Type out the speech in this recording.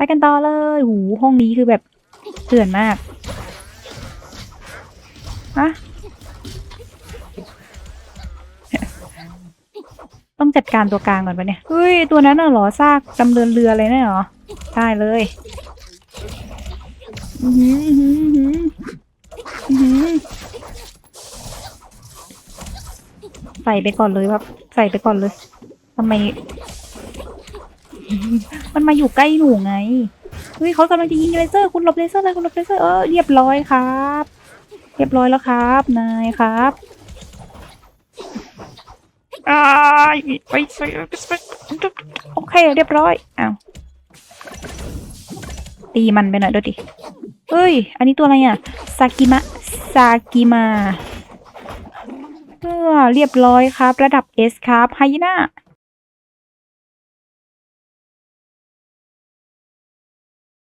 ไปกันต่อเลยหูห้องนี้คือแบบเถื่อนมากอะต้องจัดการตัวกลางก่อนปะเนี่ย เฮ้ย ตัวนั้นน่ะหรอซากดำเนินเรือเลยน่ะเหรอ ได้เลยอือหืออื้อหืออื้อหือใส่ไปก่อนเลยครับ ใส่ไปก่อนเลยทำไม มันมาอยู่ใกล้หนูไงเฮ้ยเขากำลังจะยิงเลเซอร์ คุณหลบเลเซอร์เลยคุณหลบเลเซอร์เออเรียบร้อยครับ เรียบร้อยแล้วครับนายครับอไปไปไปโอเคเรียบร้อยอ้าวตีมันไปหน่อยด้วยดิเฮ้ย อันนี้ตัวอะไรอะซากิมะซากิมาเออเรียบร้อยครับ ระดับ S ครับไฮยีน่า